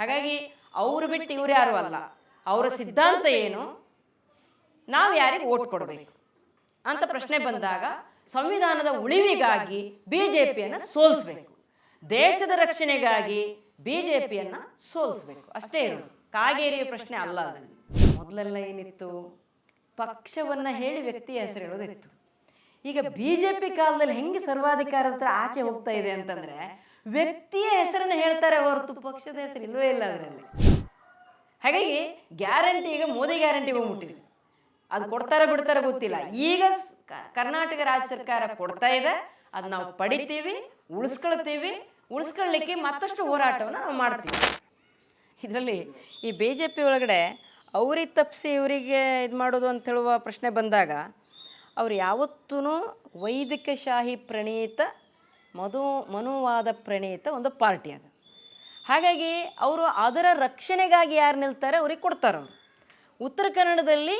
ಹಾಗಾಗಿ ಅವರು ಬಿಟ್ಟು ಇವ್ರು ಯಾರು ಅಲ್ಲ. ಅವರ ಸಿದ್ಧಾಂತ ಏನು? ನಾವು ಯಾರಿಗೆ ಓಟ್ ಕೊಡಬೇಕು? ಅಂತ ಪ್ರಶ್ನೆ ಬಂದಾಗ ಸಂವಿಧಾನದ ಉಳಿವಿಗಾಗಿ ಬಿ ಜೆ ಪಿಯನ್ನು ಸೋಲಿಸ್ಬೇಕು. ದೇಶದ ರಕ್ಷಣೆಗಾಗಿ ಬಿ ಜೆ ಪಿಯನ್ನು ಸೋಲಿಸ್ಬೇಕು ಅಷ್ಟೇ ಇರೋದು. ಕಾಗೇರಿಯ ಪ್ರಶ್ನೆ ಅಲ್ಲ ಅದರಲ್ಲಿ. ಮೊದಲೆಲ್ಲ ಏನಿತ್ತು? ಪಕ್ಷವನ್ನು ಹೇಳಿ ವ್ಯಕ್ತಿಯ ಹೆಸರು ಹೇಳೋದಿತ್ತು. ಈಗ ಪಿ ಕಾಲದಲ್ಲಿ ಹೆಂಗೆ ಸರ್ವಾಧಿಕಾರ ಹತ್ರ ಆಚೆ ಹೋಗ್ತಾ ಇದೆ ಅಂತಂದ್ರೆ ವ್ಯಕ್ತಿಯ ಹೆಸರನ್ನು ಹೇಳ್ತಾರೆ ಹೊರತು ಪಕ್ಷದ ಹೆಸರು ಇಲ್ಲವೇ ಇಲ್ಲ ಅದರಲ್ಲಿ. ಹಾಗಾಗಿ ಗ್ಯಾರಂಟಿ ಈಗ ಮೋದಿ ಗ್ಯಾರಂಟಿ ಹೋಗ್ಬಿಟ್ಟಿದೆ. ಅದು ಕೊಡ್ತಾರ ಬಿಡ್ತಾರ ಗೊತ್ತಿಲ್ಲ. ಈಗ ಕರ್ನಾಟಕ ರಾಜ್ಯ ಸರ್ಕಾರ ಕೊಡ್ತಾ ಇದೆ. ಅದು ನಾವು ಪಡಿತೀವಿ, ಉಳಿಸ್ಕೊಳ್ತೀವಿ ಉಳಿಸ್ಕೊಳ್ಳಿಕ್ಕೆ ಮತ್ತಷ್ಟು ಹೋರಾಟವನ್ನು ನಾವು ಮಾಡ್ತೀವಿ. ಇದರಲ್ಲಿ ಈ ಬಿ ಜೆ ಪಿ ಒಳಗಡೆ ಅವ್ರಿಗೆ ತಪ್ಪಿಸಿ ಇವರಿಗೆ ಇದು ಮಾಡೋದು ಅಂತ ಹೇಳುವ ಪ್ರಶ್ನೆ ಬಂದಾಗ, ಅವ್ರು ಯಾವತ್ತೂ ವೈದಿಕಶಾಹಿ ಪ್ರಣೀತ ಮಧು ಮನುವಾದ ಪ್ರಣೀತ ಒಂದು ಪಾರ್ಟಿ ಅದು. ಹಾಗಾಗಿ ಅವರು ಅದರ ರಕ್ಷಣೆಗಾಗಿ ಯಾರು ನಿಲ್ತಾರೆ? ಅವ್ರಿಗೆ ಕೊಡ್ತಾರೆ ಅವರು. ಉತ್ತರ ಕನ್ನಡದಲ್ಲಿ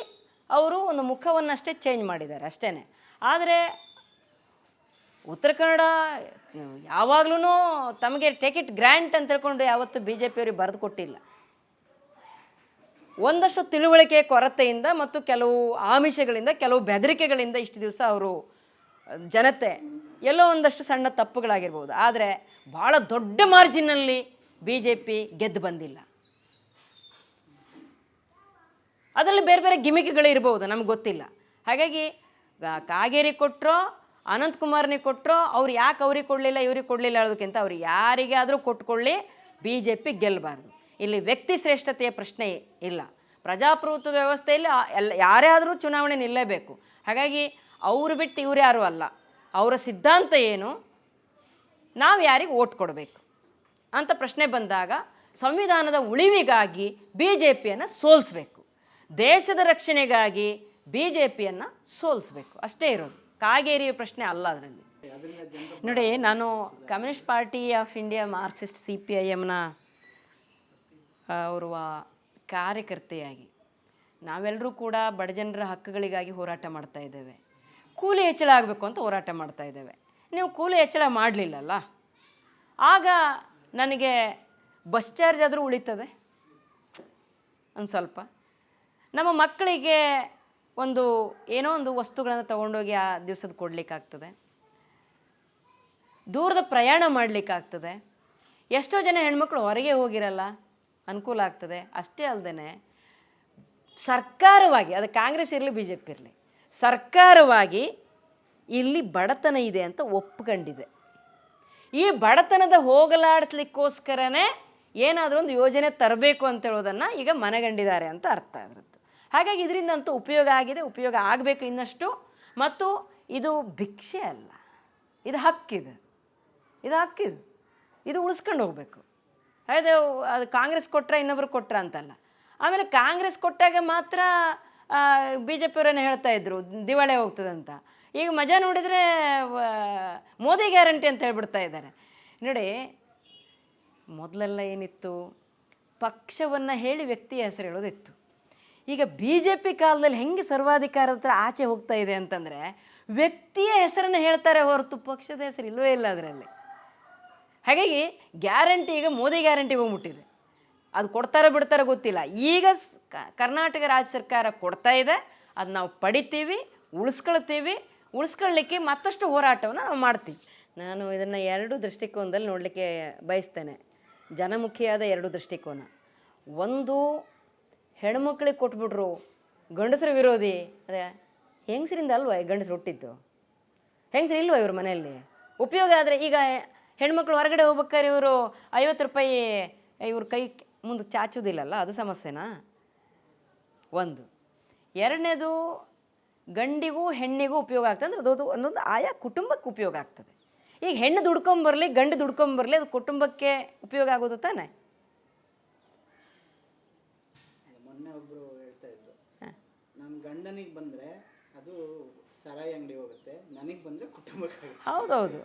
ಅವರು ಒಂದು ಮುಖವನ್ನಷ್ಟೇ ಚೇಂಜ್ ಮಾಡಿದ್ದಾರೆ ಅಷ್ಟೇ ಆದರೆ ಉತ್ತರ ಕನ್ನಡ ಯಾವಾಗ್ಲೂ ತಮಗೆ ಟಿಕೆಟ್ ಗ್ರ್ಯಾಂಟ್ ಅಂತ ಹೇಳ್ಕೊಂಡು ಯಾವತ್ತು ಬಿ ಜೆ ಪಿಯವ್ರಿಗೆ ಬರೆದು ಕೊಟ್ಟಿಲ್ಲ. ಒಂದಷ್ಟು ತಿಳುವಳಿಕೆ ಕೊರತೆಯಿಂದ ಮತ್ತು ಕೆಲವು ಆಮಿಷಗಳಿಂದ, ಕೆಲವು ಬೆದರಿಕೆಗಳಿಂದ ಇಷ್ಟು ದಿವಸ ಅವರು ಜನತೆ ಎಲ್ಲೋ ಒಂದಷ್ಟು ಸಣ್ಣ ತಪ್ಪುಗಳಾಗಿರ್ಬೋದು. ಆದರೆ ಭಾಳ ದೊಡ್ಡ ಮಾರ್ಜಿನಲ್ಲಿ ಬಿ ಜೆ ಪಿ ಗೆದ್ದು ಬಂದಿಲ್ಲ. ಅದರಲ್ಲಿ ಬೇರೆ ಬೇರೆ ಗಿಮಿಕ್ಗಳು ಇರ್ಬೋದು, ನಮ್ಗೆ ಗೊತ್ತಿಲ್ಲ. ಹಾಗಾಗಿ ಕಾಗೇರಿ ಕೊಟ್ಟರೋ ಅನಂತಕುಮಾರ್ನಿಗೆ ಕೊಟ್ಟರೋ ಅವ್ರು ಯಾಕೆ ಅವ್ರಿಗೆ ಕೊಡಲಿಲ್ಲ, ಇವ್ರಿಗೆ ಕೊಡಲಿಲ್ಲ ಅನ್ನೋದಕ್ಕಿಂತ ಅವ್ರು ಯಾರಿಗಾದರೂ ಕೊಟ್ಕೊಳ್ಳಿ ಬಿ ಜೆ ಪಿ ಗೆಲ್ಲಬಾರ್ದು ಇಲ್ಲಿ ವ್ಯಕ್ತಿ ಶ್ರೇಷ್ಠತೆಯ ಪ್ರಶ್ನೆ ಇಲ್ಲ. ಪ್ರಜಾಪ್ರಭುತ್ವ ವ್ಯವಸ್ಥೆಯಲ್ಲಿ ಎಲ್ಲ, ಯಾರೇ ಆದರೂ ಚುನಾವಣೆ ನಿಲ್ಲೇಬೇಕು. ಹಾಗಾಗಿ ಅವರು ಬಿಟ್ಟು ಇವ್ರು ಯಾರೂ ಅಲ್ಲ. ಅವರ ಸಿದ್ಧಾಂತ ಏನು? ನಾವು ಯಾರಿಗೆ ಓಟ್ ಕೊಡಬೇಕು? ಅಂತ ಪ್ರಶ್ನೆ ಬಂದಾಗ ಸಂವಿಧಾನದ ಉಳಿವಿಗಾಗಿ ಬಿ ಜೆ ಪಿಯನ್ನು ಸೋಲಿಸ್ಬೇಕು. ದೇಶದ ರಕ್ಷಣೆಗಾಗಿ ಬಿ ಜೆ ಪಿಯನ್ನು ಸೋಲಿಸ್ಬೇಕು. ಅಷ್ಟೇ ಇರೋದು. ಕಾಗೇರಿ ಪ್ರಶ್ನೆ ಅಲ್ಲ ಅದರಲ್ಲಿ. ನೋಡಿ, ನಾನು Communist Party of India Marxist C P I ಎಮ್ನ ಅವರು ಕಾರ್ಯಕರ್ತೆಯಾಗಿ ನಾವೆಲ್ಲರೂ ಕೂಡ ಬಡಜನರ ಹಕ್ಕುಗಳಿಗಾಗಿ ಹೋರಾಟ ಮಾಡ್ತಾ ಇದ್ದೇವೆ. ಕೂಲಿ ಹೆಚ್ಚಳ ಆಗಬೇಕು ಅಂತ ಹೋರಾಟ ಮಾಡ್ತಾ ಇದ್ದೇವೆ. ನೀವು ಕೂಲಿ ಹೆಚ್ಚಳ ಮಾಡಲಿಲ್ಲಲ್ಲ? ಆಗ ನನಗೆ ಬಸ್ ಚಾರ್ಜ್ ಆದರೂ ಉಳಿತದೆ. ಒಂದು ಸ್ವಲ್ಪ. ನಮ್ಮ ಮಕ್ಕಳಿಗೆ ಒಂದು ಏನೋ ಒಂದು ವಸ್ತುಗಳನ್ನು ತಗೊಂಡೋಗಿ ಆ ದಿವಸದ ಕೊಡಲಿಕ್ಕಾಗ್ತದೆ ದೂರದ ಪ್ರಯಾಣ ಮಾಡಲಿಕ್ಕಾಗ್ತದೆ ಎಷ್ಟೋ ಜನ ಹೆಣ್ಮಕ್ಳು ಹೊರಗೆ ಹೋಗಿರಲ್ಲ, ಅನುಕೂಲ ಆಗ್ತದೆ. ಅಷ್ಟೇ ಅಲ್ಲದೆ ಸರ್ಕಾರವಾಗಿ, ಅದು ಕಾಂಗ್ರೆಸ್ ಇರಲಿ ಬಿ ಜೆ ಪಿ ಇರಲಿ ಸರ್ಕಾರವಾಗಿ ಇಲ್ಲಿ ಬಡತನ ಇದೆ ಅಂತ ಒಪ್ಕೊಂಡಿದೆ ಈ ಬಡತನದ ಹೋಗಲಾಡಿಸ್ಲಿಕ್ಕೋಸ್ಕರನೇ ಏನಾದರೂ ಒಂದು ಯೋಜನೆ ತರಬೇಕು ಅಂತ ಹೇಳೋದನ್ನು ಈಗ ಮನಗಂಡಿದ್ದಾರೆ ಅಂತ ಅರ್ಥ ಆಗಿರುತ್ತೆ ಹಾಗಾಗಿ ಇದರಿಂದ ಅಂತೂ ಉಪಯೋಗ ಆಗಿದೆ, ಉಪಯೋಗ ಆಗಬೇಕು ಇನ್ನಷ್ಟು. ಮತ್ತು ಇದು ಭಿಕ್ಷೆ ಅಲ್ಲ, ಇದು ಹಕ್ಕಿದೆ ಇದು ಹಕ್ಕಿದೆ, ಇದು ಉಳಿಸ್ಕೊಂಡು ಹೋಗಬೇಕು. ಅದೇ ಅದು ಕಾಂಗ್ರೆಸ್ ಕೊಟ್ಟರೆ ಇನ್ನೊಬ್ರು ಕೊಟ್ರ ಅಂತಲ್ಲ. ಆಮೇಲೆ ಕಾಂಗ್ರೆಸ್ ಕೊಟ್ಟಾಗ ಮಾತ್ರ ಬಿ ಜೆ ಪಿಯವರನ್ನ ಹೇಳ್ತಾ ಇದ್ರು, ದಿವಾಳಿ ಹೋಗ್ತದಂತ. ಈಗ ಮಜಾ ನೋಡಿದರೆ ಮೋದಿ ಗ್ಯಾರಂಟಿ ಅಂತ ಹೇಳ್ಬಿಡ್ತಾ ಇದ್ದಾರೆ. ನೋಡಿ, ಮೊದಲೆಲ್ಲ ಏನಿತ್ತು? ಪಕ್ಷವನ್ನು ಹೇಳಿ ವ್ಯಕ್ತಿಯ ಹೆಸರು ಹೇಳೋದಿತ್ತು. ಈಗ ಬಿ ಜೆ ಪಿ ಕಾಲದಲ್ಲಿ ಹೆಂಗೆ ಸರ್ವಾಧಿಕಾರದ ಹತ್ರ ಆಚೆ ಹೋಗ್ತಾ ಇದೆ ಅಂತಂದರೆ, ವ್ಯಕ್ತಿಯ ಹೆಸರನ್ನು ಹೇಳ್ತಾರೆ ಹೊರತು ಪಕ್ಷದ ಹೆಸರು ಇಲ್ಲವೇ ಇಲ್ಲ ಅದರಲ್ಲಿ. ಹಾಗಾಗಿ ಗ್ಯಾರಂಟಿ ಈಗ ಮೋದಿ ಗ್ಯಾರಂಟಿಗೆ ಹೋಗ್ಬಿಟ್ಟಿದೆ. ಅದು ಕೊಡ್ತಾರೋ ಬಿಡ್ತಾರೋ ಗೊತ್ತಿಲ್ಲ. ಈಗ ಕರ್ನಾಟಕ ರಾಜ್ಯ ಸರ್ಕಾರ ಕೊಡ್ತಾ ಇದೆ. ಅದು ನಾವು ಪಡಿತೀವಿ, ಉಳಿಸ್ಕೊಳ್ತೀವಿ. ಉಳಿಸ್ಕೊಳ್ಳಿಕ್ಕೆ ಮತ್ತಷ್ಟು ಹೋರಾಟವನ್ನು ನಾವು ಮಾಡ್ತೀವಿ. ನಾನು ಇದನ್ನು ಎರಡು ದೃಷ್ಟಿಕೋನದಲ್ಲಿ ನೋಡಲಿಕ್ಕೆ ಬಯಸ್ತೇನೆ. ಜನಮುಖಿಯಾದ ಎರಡು ದೃಷ್ಟಿಕೋನ. ಒಂದು, ಹೆಣ್ಮಕ್ಳಿಗೆ ಕೊಟ್ಬಿಟ್ರು ಗಂಡಸರ ವಿರೋಧಿ. ಅದೇ, ಹೆಂಗಸರಿಂದ ಅಲ್ವಾ ಗಂಡಸರು ಹುಟ್ಟಿದ್ದು? ಹೆಂಗಸರು ಇಲ್ವಾ ಇವ್ರ ಮನೆಯಲ್ಲಿ? ಉಪಯೋಗ ಆದರೆ ಈಗ ಹೆಣ್ಮಕ್ಳು ಹೊರಗಡೆ ಹೋಗ್ಬೇಕಾದ್ರೆ ಇವರು ಐವತ್ತು ರೂಪಾಯಿ ಇವ್ರ ಕೈ ಮುಂದೆ ಚಾಚೋದಿಲ್ಲಲ್ಲ ಅದು ಸಮಸ್ಯೆನಾ? ಒಂದು. ಎರಡನೇದು ಗಂಡಿಗೂ ಹೆಣ್ಣಿಗೂ ಉಪಯೋಗ ಆಗ್ತದೆ ಅಂದ್ರೆ ಅದು ಒಂದೊಂದು ಆಯಾ ಕುಟುಂಬಕ್ಕೆ ಉಪಯೋಗ ಆಗ್ತದೆ. ಈಗ ಹೆಣ್ಣು ದುಡ್ಕೊಂಬರಲಿ ಗಂಡು ದುಡ್ಕೊಂಬರಲಿ ಅದು ಕುಟುಂಬಕ್ಕೆ ಉಪಯೋಗ ಆಗೋದು ತಾನೆ? ಮೊನ್ನೆ ಒಬ್ಬರು ಹೇಳ್ತಾ ಇದ್ರು. ನಮ್ಮ ಗಂಡನಿಗೆ ಬಂದ್ರೆ ಅದು ಸರಾಯಿ ಅಂಗಡಿ ಹೋಗುತ್ತೆ ನನಗೆ ಬಂದ್ರೆ ಕುಟುಂಬಕ್ಕೆ ಹೌದೌದು.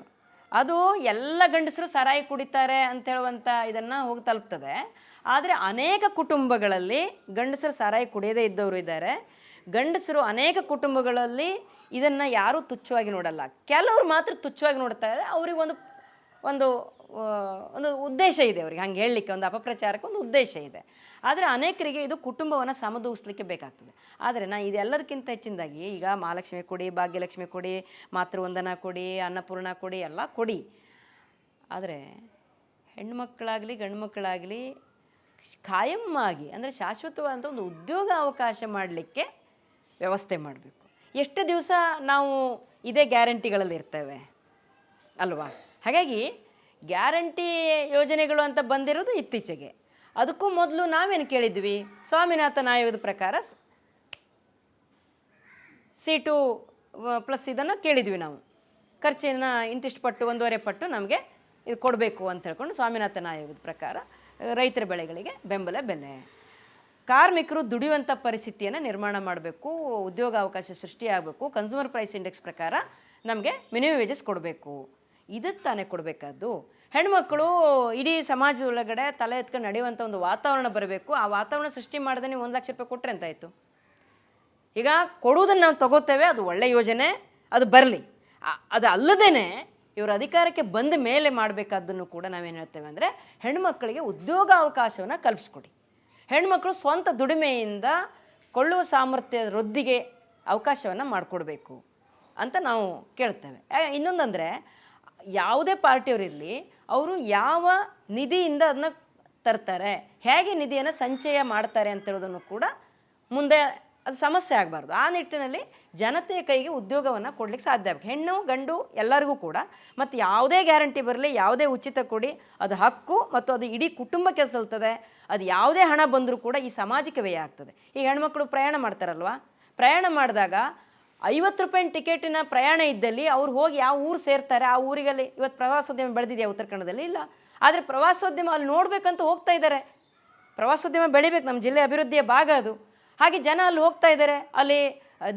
ಅದು ಎಲ್ಲ ಗಂಡಸರು ಸರಾಯಿ ಕುಡಿತಾರೆ ಅಂತ ಹೇಳುವಂಥ ಇದನ್ನು ಹೋಗಿ ತಲುಪ್ತದೆ. ಆದರೆ ಅನೇಕ ಕುಟುಂಬಗಳಲ್ಲಿ ಗಂಡಸರು ಸರಾಯಿ ಕುಡಿಯದೇ ಇದ್ದವರು ಇದ್ದಾರೆ. ಗಂಡಸರು ಅನೇಕ ಕುಟುಂಬಗಳಲ್ಲಿ ಇದನ್ನು ಯಾರೂ ತುಚ್ಛವಾಗಿ ನೋಡಲ್ಲ. ಕೆಲವರು ಮಾತ್ರ ತುಚ್ಛವಾಗಿ ನೋಡ್ತಾರೆ. ಅವ್ರಿಗೆ ಒಂದು ಒಂದು ಒಂದು ಉದ್ದೇಶ ಇದೆ ಅವರಿಗೆ. ಹಂಗೆ ಹೇಳಲಿಕ್ಕೆ ಒಂದು ಅಪಪ್ರಚಾರಕ್ಕೆ ಒಂದು ಉದ್ದೇಶ ಇದೆ. ಆದರೆ ಅನೇಕರಿಗೆ ಇದು ಕುಟುಂಬವನ್ನು ಸಮದೂಗಿಸ್ಲಿಕ್ಕೆ ಬೇಕಾಗ್ತದೆ. ಆದರೆ ನಾನು ಇದೆಲ್ಲದಕ್ಕಿಂತ ಹೆಚ್ಚಿನದಾಗಿ ಈಗ ಮಹಾಲಕ್ಷ್ಮಿ ಕೊಡಿ, ಭಾಗ್ಯಲಕ್ಷ್ಮಿ ಕೊಡಿ, ಮಾತೃವಂದನ ಕೊಡಿ, ಅನ್ನಪೂರ್ಣ ಕೊಡಿ, ಎಲ್ಲ ಕೊಡಿ. ಆದರೆ ಹೆಣ್ಮಕ್ಕಳಾಗಲಿ ಗಂಡು ಮಕ್ಕಳಾಗಲಿ ಖಾಯಂ ಆಗಿ ಅಂದರೆ ಶಾಶ್ವತವಾದಂಥ ಒಂದು ಉದ್ಯೋಗ ಅವಕಾಶ ಮಾಡಲಿಕ್ಕೆ ವ್ಯವಸ್ಥೆ ಮಾಡಬೇಕು. ಎಷ್ಟು ದಿವಸ ನಾವು ಇದೇ ಗ್ಯಾರಂಟಿಗಳಲ್ಲಿ ಇರ್ತೇವೆ. ಅಲ್ವಾ? ಹಾಗಾಗಿ ಗ್ಯಾರಂಟಿ ಯೋಜನೆಗಳು ಅಂತ ಬಂದಿರೋದು ಇತ್ತೀಚೆಗೆ. ಅದಕ್ಕೂ ಮೊದಲು ನಾವೇನು ಕೇಳಿದ್ವಿ? ಸ್ವಾಮಿನಾಥನ್ ಆಯೋಗದ ಪ್ರಕಾರ ಸೀಟು ಪ್ಲಸ್ ಇದನ್ನು ಕೇಳಿದ್ವಿ ನಾವು. ಖರ್ಚಿನ ಇಂತಿಷ್ಟು ಪಟ್ಟು, ಒಂದೂವರೆ ಪಟ್ಟು ನಮಗೆ ಇದು ಕೊಡಬೇಕು ಅಂತ ಹೇಳ್ಕೊಂಡು ಸ್ವಾಮಿನಾಥನ್ ಆಯೋಗದ ಪ್ರಕಾರ ರೈತರ ಬೆಳೆಗಳಿಗೆ ಬೆಂಬಲ ಬೆಲೆ. ಕಾರ್ಮಿಕರು ದುಡಿಯುವಂಥ ಪರಿಸ್ಥಿತಿಯನ್ನು ನಿರ್ಮಾಣ ಮಾಡಬೇಕು, ಉದ್ಯೋಗಾವಕಾಶ ಸೃಷ್ಟಿಯಾಗಬೇಕು ಕನ್ಸ್ಯೂಮರ್ ಪ್ರೈಸ್ ಇಂಡೆಕ್ಸ್ ಪ್ರಕಾರ ನಮಗೆ ಮಿನಿಮಮ್ ವೇಜಸ್ ಕೊಡಬೇಕು. ಇದಕ್ಕೆ ತಾನೇ ಕೊಡಬೇಕಾದ್ದು. ಹೆಣ್ಮಕ್ಳು ಇಡೀ ಸಮಾಜದೊಳಗಡೆ ತಲೆ ಎತ್ಕೊಂಡು ನಡೆಯುವಂಥ ಒಂದು ವಾತಾವರಣ ಬರಬೇಕು. ಆ ವಾತಾವರಣ ಸೃಷ್ಟಿ ಮಾಡಿದ್ರೆ ನೀವು ಒಂದು ಲಕ್ಷ ರೂಪಾಯಿ ಕೊಟ್ಟರೆ ಅಂತಾಯಿತು ಈಗ ಕೊಡುವುದನ್ನು ನಾವು ತಗೋತೇವೆ, ಅದು ಒಳ್ಳೆ ಯೋಜನೆ, ಅದು ಬರಲಿ. ಅದು ಅಲ್ಲದೇ ಇವರು ಅಧಿಕಾರಕ್ಕೆ ಬಂದ ಮೇಲೆ ಮಾಡಬೇಕಾದ್ದನ್ನು ಕೂಡ ನಾವೇನು ಹೇಳ್ತೇವೆ ಅಂದರೆ ಹೆಣ್ಮಕ್ಳಿಗೆ ಉದ್ಯೋಗ ಅವಕಾಶವನ್ನು ಕಲ್ಪಿಸ್ಕೊಡಿ. ಹೆಣ್ಮಕ್ಳು ಸ್ವಂತ ದುಡಿಮೆಯಿಂದ ಕೊಳ್ಳುವ ಸಾಮರ್ಥ್ಯ ವೃದ್ಧಿಗೆ ಅವಕಾಶವನ್ನು ಮಾಡಿಕೊಡ್ಬೇಕು ಅಂತ ನಾವು ಕೇಳ್ತೇವೆ. ಇನ್ನೊಂದಂದರೆ ಯಾವುದೇ ಪಾರ್ಟಿಯವರಿರಲಿ ಅವರು ಯಾವ ನಿಧಿಯಿಂದ ಅದನ್ನ ತರ್ತಾರೆ, ಹೇಗೆ ನಿಧಿಯನ್ನು ಸಂಚಯ ಮಾಡ್ತಾರೆ ಅಂತ ಹೇಳೋದನ್ನು ಕೂಡ ಮುಂದೆ ಅದು ಸಮಸ್ಯೆ ಆಗಬಾರ್ದು. ಆ ನಿಟ್ಟಿನಲ್ಲಿ ಜನತೆಯ ಕೈಗೆ ಉದ್ಯೋಗವನ್ನು ಕೊಡ್ಲಿಕ್ಕೆ ಸಾಧ್ಯ ಆಗಬೇಕು. ಹೆಣ್ಣು, ಗಂಡು ಎಲ್ಲರಿಗೂ ಕೂಡ ಮತ್ತು ಯಾವುದೇ ಗ್ಯಾರಂಟಿ ಬರಲಿ, ಯಾವುದೇ ಉಚಿತ ಕೊಡಿ, ಅದು ಹಕ್ಕು ಮತ್ತು ಅದು ಇಡೀ ಕುಟುಂಬಕ್ಕೆ ಸಲ್ತದೆ, ಅದು ಯಾವುದೇ ಹಣ ಬಂದರೂ ಕೂಡ ಈ ಸಮಾಜಕ್ಕೆ ವ್ಯಯ ಆಗ್ತದೆ. ಈಗ ಹೆಣ್ಮಕ್ಳು ಪ್ರಯಾಣ ಮಾಡ್ತಾರಲ್ವ? ಪ್ರಯಾಣ ಮಾಡಿದಾಗ ಐವತ್ತು ರೂಪಾಯಿ ಟಿಕೆಟಿನ ಪ್ರಯಾಣ ಇದ್ದಲ್ಲಿ ಅವ್ರು ಹೋಗಿ ಯಾವ ಊರು ಸೇರ್ತಾರೆ, ಆ ಊರಿಗಲ್ಲಿ ಇವತ್ತು ಪ್ರವಾಸೋದ್ಯಮ ಬೆಳೆದಿದೆಯಾ ಉತ್ತರ ಕನ್ನಡದಲ್ಲಿ? ಇಲ್ಲ. ಆದರೆ ಪ್ರವಾಸೋದ್ಯಮ ಅಲ್ಲಿ ನೋಡಬೇಕಂತ ಹೋಗ್ತಾ ಇದ್ದಾರೆ. ಪ್ರವಾಸೋದ್ಯಮ ಬೆಳಿಬೇಕು, ನಮ್ಮ ಜಿಲ್ಲೆ ಅಭಿವೃದ್ಧಿಯ ಭಾಗ ಅದು. ಹಾಗೆ ಜನ ಅಲ್ಲಿ ಹೋಗ್ತಾ ಇದ್ದಾರೆ. ಅಲ್ಲಿ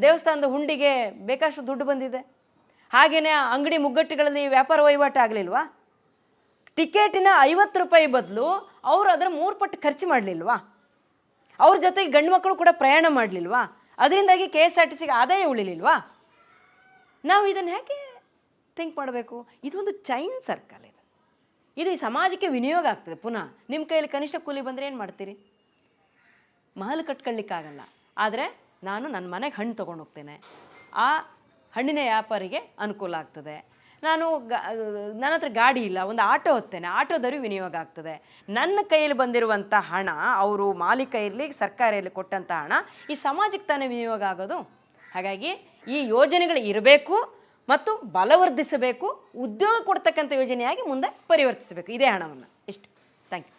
ದೇವಸ್ಥಾನದ ಹುಂಡಿಗೆ ಬೇಕಷ್ಟು ದುಡ್ಡು ಬಂದಿದೆ. ಹಾಗೆಯೇ ಅಂಗಡಿ ಮುಗ್ಗಟ್ಟುಗಳಲ್ಲಿ ವ್ಯಾಪಾರ ವಹಿವಾಟು ಆಗಲಿಲ್ವಾ? ಟಿಕೆಟಿನ ಐವತ್ತು ರೂಪಾಯಿ ಬದಲು ಅವರು ಅದರ ಮೂರು ಪಟ್ಟು ಖರ್ಚು ಮಾಡಲಿಲ್ವಾ? ಅವ್ರ ಜೊತೆಗೆ ಗಂಡು ಮಕ್ಕಳು ಕೂಡ ಪ್ರಯಾಣ ಮಾಡಲಿಲ್ವಾ? ಅದರಿಂದಾಗಿ ಕೆ ಎಸ್ ಆರ್ ಟಿ ಸಿಗೆ ಆದಾಯ ಉಳಿಲಿಲ್ವಾ? ನಾವು ಇದನ್ನು ಹೇಗೆ ಥಿಂಕ್ ಮಾಡಬೇಕು? ಇದೊಂದು ಚೈನ್ ಸರ್ಕಲ್ ಇದು. ಇದು ಈ ಸಮಾಜಕ್ಕೆ ವಿನಿಯೋಗ ಆಗ್ತದೆ ಪುನಃ. ನಿಮ್ಮ ಕೈಯಲ್ಲಿ ಕನಿಷ್ಠ ಕೂಲಿ ಬಂದರೆ ಏನು ಮಾಡ್ತೀರಿ? ಮಹಲ್ ಕಟ್ಕೊಳ್ಳಿಕ್ಕಾಗಲ್ಲ. ಆದರೆ ನಾನು ನನ್ನ ಮನೆಗೆ ಹಣ್ಣು ತೊಗೊಂಡು ಹೋಗ್ತೇನೆ. ಆ ಹಣ್ಣಿನ ವ್ಯಾಪಾರಿಗೆ ಅನುಕೂಲ ಆಗ್ತದೆ. ನಾನು ನನ್ನ ಹತ್ರ ಗಾಡಿ ಇಲ್ಲ, ಒಂದು ಆಟೋ ಹೊತ್ತೇನೆ. ಆಟೋದವ್ರಿಗೆ ವಿನಿಯೋಗ ಆಗ್ತದೆ. ನನ್ನ ಕೈಯಲ್ಲಿ ಬಂದಿರುವಂಥ ಹಣ, ಅವರು ಮಾಲೀಕ ಇರಲಿ, ಸರ್ಕಾರ ಇರಲಿ ಕೊಟ್ಟಂಥ ಹಣ, ಈ ಸಮಾಜಕ್ಕೆ ತಾನೇ ವಿನಿಯೋಗ ಆಗೋದು? ಹಾಗಾಗಿ ಈ ಯೋಜನೆಗಳು ಇರಬೇಕು ಮತ್ತು ಬಲವರ್ಧಿಸಬೇಕು, ಉದ್ಯೋಗ ಕೊಡ್ತಕ್ಕಂಥ ಯೋಜನೆಯಾಗಿ ಮುಂದೆ ಪರಿವರ್ತಿಸಬೇಕು. ಇದೇ ಹಣವನ್ನು. ಇಷ್ಟು. Thank you